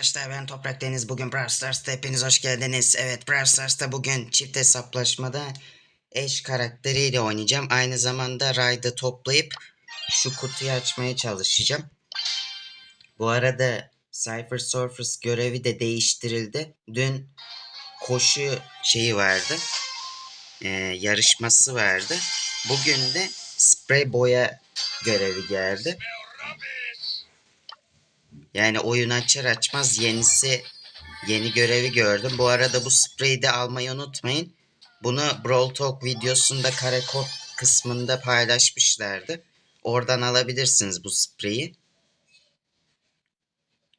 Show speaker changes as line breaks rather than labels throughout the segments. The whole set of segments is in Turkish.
arkadaşlar ben Toprak Deniz. Bugün Brawl Stars'ta hepiniz hoş geldiniz. Evet Brawl Stars'ta bugün çift hesaplaşmada eş karakteriyle oynayacağım. Aynı zamanda raydı toplayıp şu kutuyu açmaya çalışacağım. Bu arada Cypher Surfers görevi de değiştirildi. Dün koşu şeyi vardı. Ee, yarışması vardı. Bugün de sprey boya görevi geldi. Yani oyun açar açmaz yenisi yeni görevi gördüm. Bu arada bu spreyi de almayı unutmayın. Bunu Brawl Talk videosunda karekod kısmında paylaşmışlardı. Oradan alabilirsiniz bu spreyi.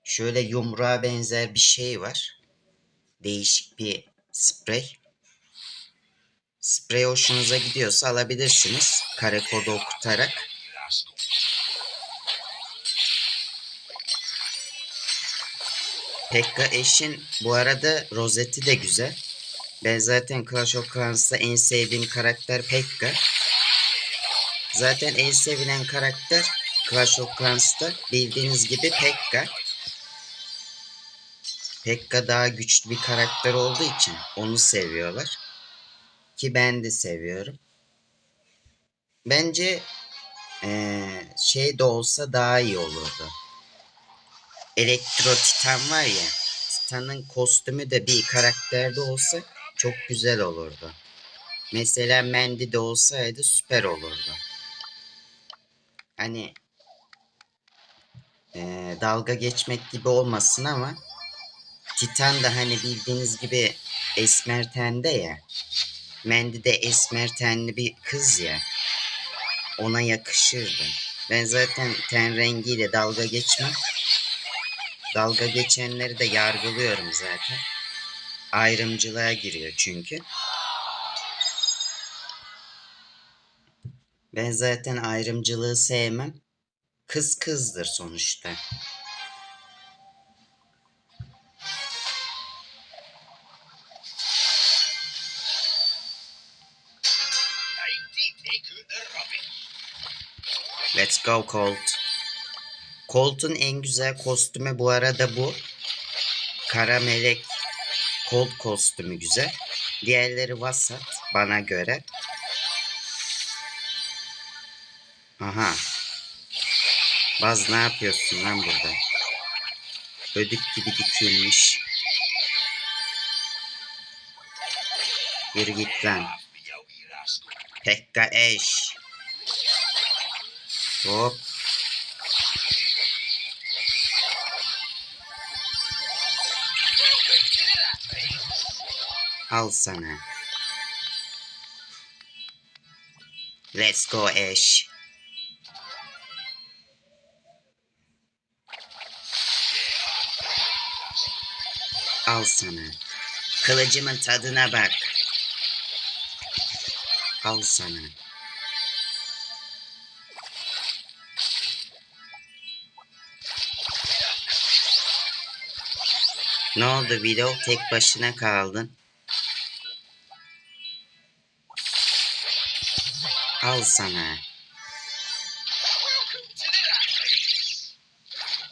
Şöyle yumruğa benzer bir şey var. Değişik bir sprey. Sprey hoşunuza gidiyorsa alabilirsiniz. Kare kodu okutarak. Pekka eşin bu arada rozeti de güzel. Ben zaten Clash of Clans'ta en sevdiğim karakter Pekka. Zaten en sevilen karakter Clash of Clans'ta bildiğiniz gibi Pekka. Pekka daha güçlü bir karakter olduğu için onu seviyorlar. Ki ben de seviyorum. Bence eee, şey de olsa daha iyi olurdu. Elektro Titan var ya. Titan'ın kostümü de bir karakterde olsa çok güzel olurdu. Mesela Mandy de olsaydı süper olurdu. Hani eee, dalga geçmek gibi olmasın ama Titan da hani bildiğiniz gibi esmer tende ya. Mandy de esmer tenli bir kız ya. Ona yakışırdı. Ben zaten ten rengiyle dalga geçmem. Dalga geçenleri de yargılıyorum zaten. Ayrımcılığa giriyor çünkü. Ben zaten ayrımcılığı sevmem. Kız kızdır sonuçta. Let's go Colt. Colt'un en güzel kostümü bu arada bu. Kara melek Colt kostümü güzel. Diğerleri vasat bana göre. Aha. Baz ne yapıyorsun lan burada? Ödük gibi dikilmiş. Yürü git lan. Pekka eş. Hop. Al sana. Let's go Ash. Al sana. Kılıcımın tadına bak. Al sana. Ne oldu video? Tek başına kaldın. Al sana.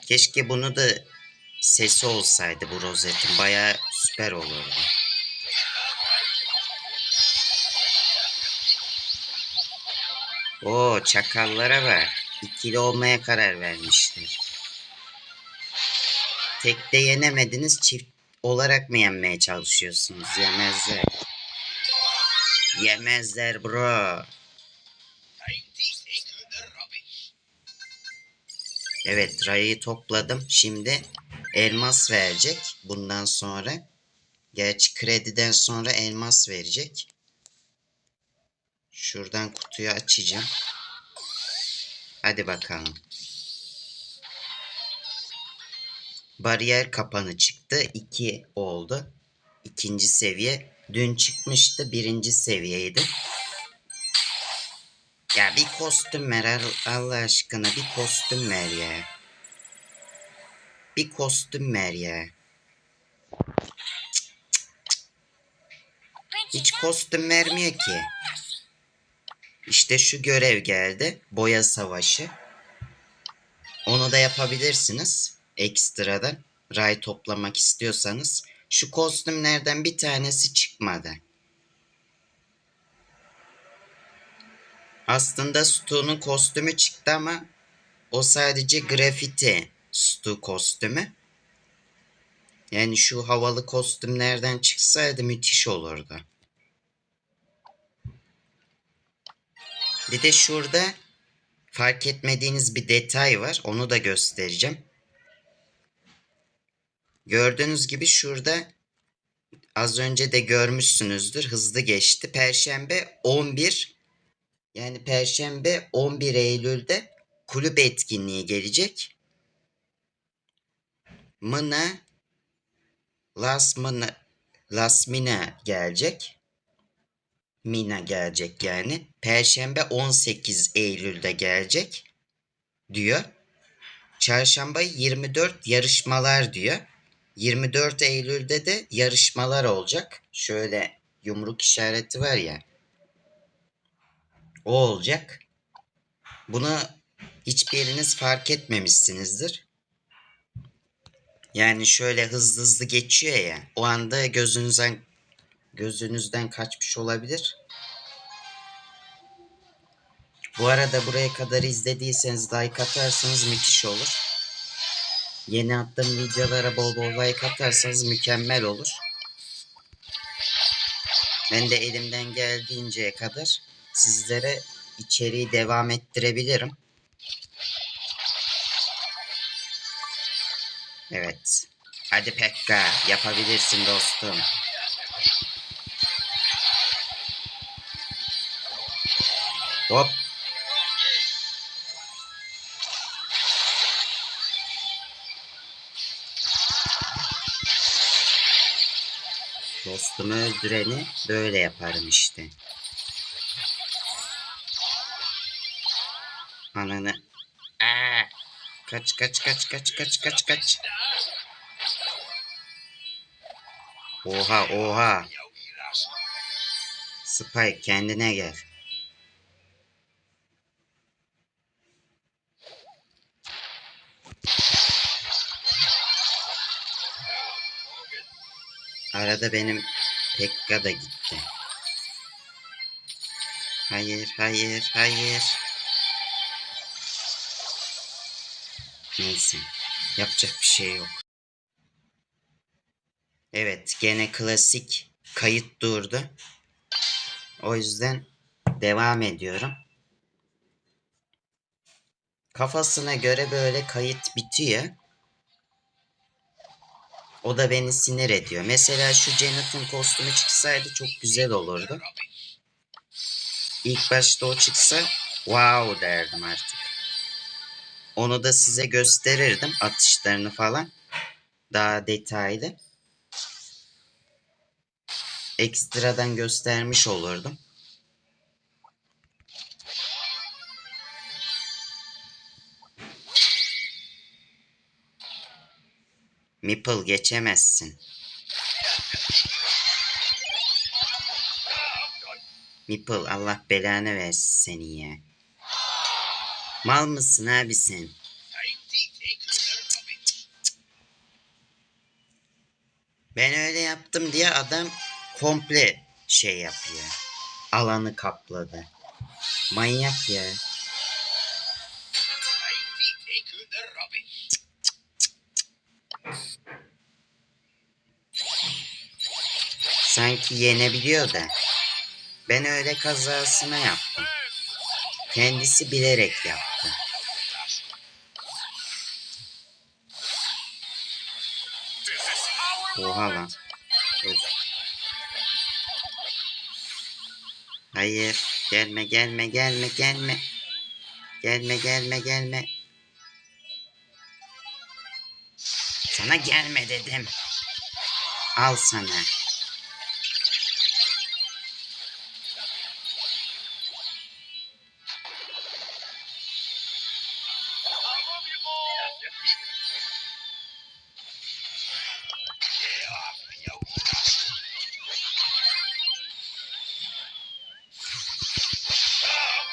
Keşke bunu da sesi olsaydı bu rozetin. Baya süper olurdu. Oo çakallara bak. İkili olmaya karar vermişler. Tekte yenemediniz çift olarak mı yenmeye çalışıyorsunuz? Yemezler. Yemezler bro. Evet rayı topladım. Şimdi elmas verecek bundan sonra. Gerçi krediden sonra elmas verecek. Şuradan kutuyu açacağım. Hadi bakalım. Bariyer kapanı çıktı. 2 oldu. İkinci seviye. Dün çıkmıştı. Birinci seviyeydi. Ya bir kostüm ver Al- Allah aşkına bir kostüm ver ya. Bir kostüm ver ya. Hiç kostüm vermiyor ki. İşte şu görev geldi. Boya savaşı. Onu da yapabilirsiniz ekstradan. ray toplamak istiyorsanız şu kostümlerden bir tanesi çıkmadı. Aslında Stu'nun kostümü çıktı ama o sadece grafiti Stu kostümü. Yani şu havalı kostümlerden çıksaydı müthiş olurdu. Bir de şurada fark etmediğiniz bir detay var. Onu da göstereceğim. Gördüğünüz gibi şurada az önce de görmüşsünüzdür. Hızlı geçti. Perşembe 11 yani Perşembe 11 Eylül'de kulüp etkinliği gelecek. Mına Las Mına Las Mina gelecek. Mina gelecek yani. Perşembe 18 Eylül'de gelecek diyor. Çarşamba 24 yarışmalar diyor. 24 Eylül'de de yarışmalar olacak. Şöyle yumruk işareti var ya. O olacak. Bunu hiçbiriniz fark etmemişsinizdir. Yani şöyle hızlı hızlı geçiyor ya. O anda gözünüzden gözünüzden kaçmış olabilir. Bu arada buraya kadar izlediyseniz like atarsanız müthiş olur. Yeni attığım videolara bol bol like atarsanız mükemmel olur. Ben de elimden geldiğinceye kadar sizlere içeriği devam ettirebilirim. Evet. Hadi Pekka yapabilirsin dostum. Hop. Dostumu öldüreni böyle yaparım işte. Ananı. Aa! Kaç kaç kaç kaç kaç kaç kaç. Oha oha. Spike kendine gel. Arada benim Pekka da gitti. Hayır, hayır, hayır. Neyse. Yapacak bir şey yok. Evet, gene klasik kayıt durdu. O yüzden devam ediyorum. Kafasına göre böyle kayıt bitiyor. O da beni sinir ediyor. Mesela şu Janet'ın kostümü çıksaydı çok güzel olurdu. İlk başta o çıksa wow derdim artık. Onu da size gösterirdim atışlarını falan. Daha detaylı. Ekstradan göstermiş olurdum. Meeple geçemezsin. Meeple Allah belanı versin seni ya. Mal mısın abi sen? Ben öyle yaptım diye adam komple şey yapıyor. Alanı kapladı. Manyak ya. Sanki yenebiliyor da. Ben öyle kazasına yaptım. Kendisi bilerek yaptı. Oha lan. Dur. Hayır. Gelme gelme gelme gelme. Gelme gelme gelme. Sana gelme dedim. Al sana.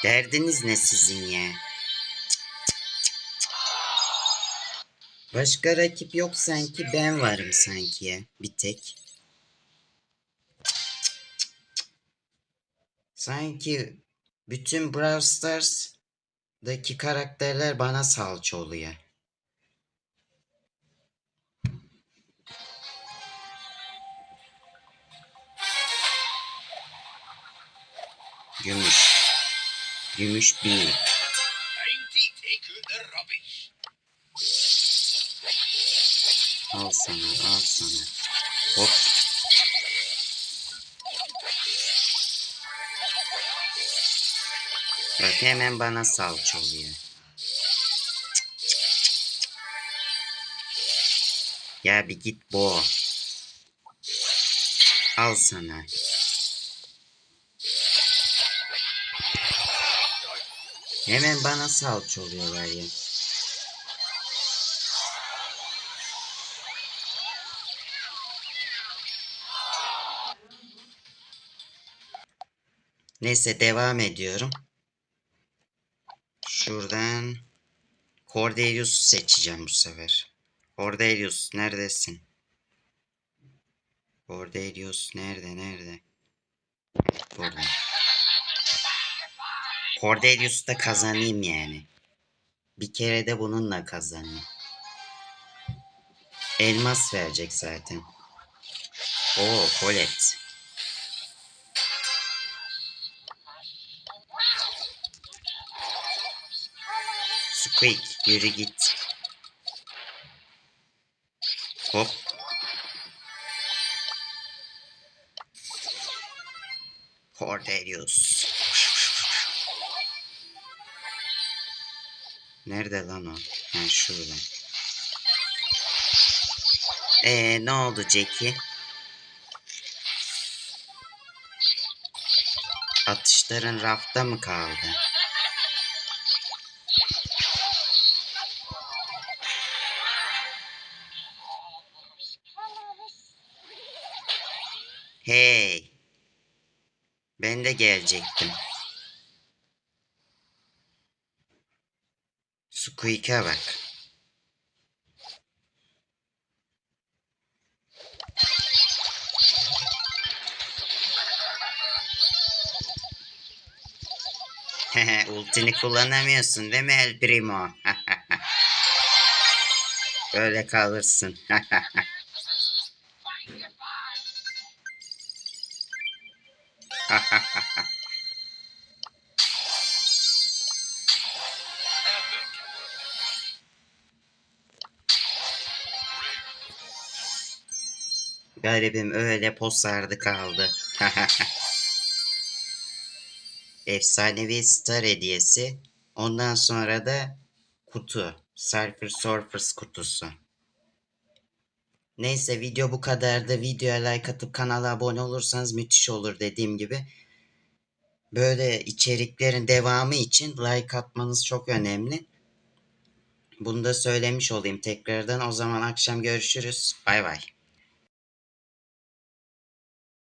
Derdiniz ne sizin ya? Başka rakip yok sanki ben varım sanki ya bir tek. Sanki bütün Brawl Stars'daki karakterler bana salça oluyor. Gümüş. Gümüş bir. Al sana, al sana. Hop. Bak hemen bana salça oluyor. Ya bir git bo. Al sana. Hemen bana salça oluyorlar ya. Neyse devam ediyorum. Şuradan Cordelius'u seçeceğim bu sefer. Cordelius neredesin? Cordelius nerede nerede? Burada. Cordelius'u da kazanayım yani. Bir kere de bununla kazanayım. Elmas verecek zaten. Oo Colette. Squeak yürü git. Hop. Cordelius. Nerede lan o? Ha şurada. Ee ne oldu Jackie? Atışların rafta mı kaldı? Hey. Ben de gelecektim. Squeak'e bak. Ultini kullanamıyorsun değil mi El Primo? Böyle kalırsın. Garibim öyle posardı kaldı. Efsanevi Star hediyesi. Ondan sonra da kutu. Surfer Surfers kutusu. Neyse video bu kadardı. Videoya like atıp kanala abone olursanız müthiş olur dediğim gibi. Böyle içeriklerin devamı için like atmanız çok önemli. Bunu da söylemiş olayım tekrardan. O zaman akşam görüşürüz. Bay bay.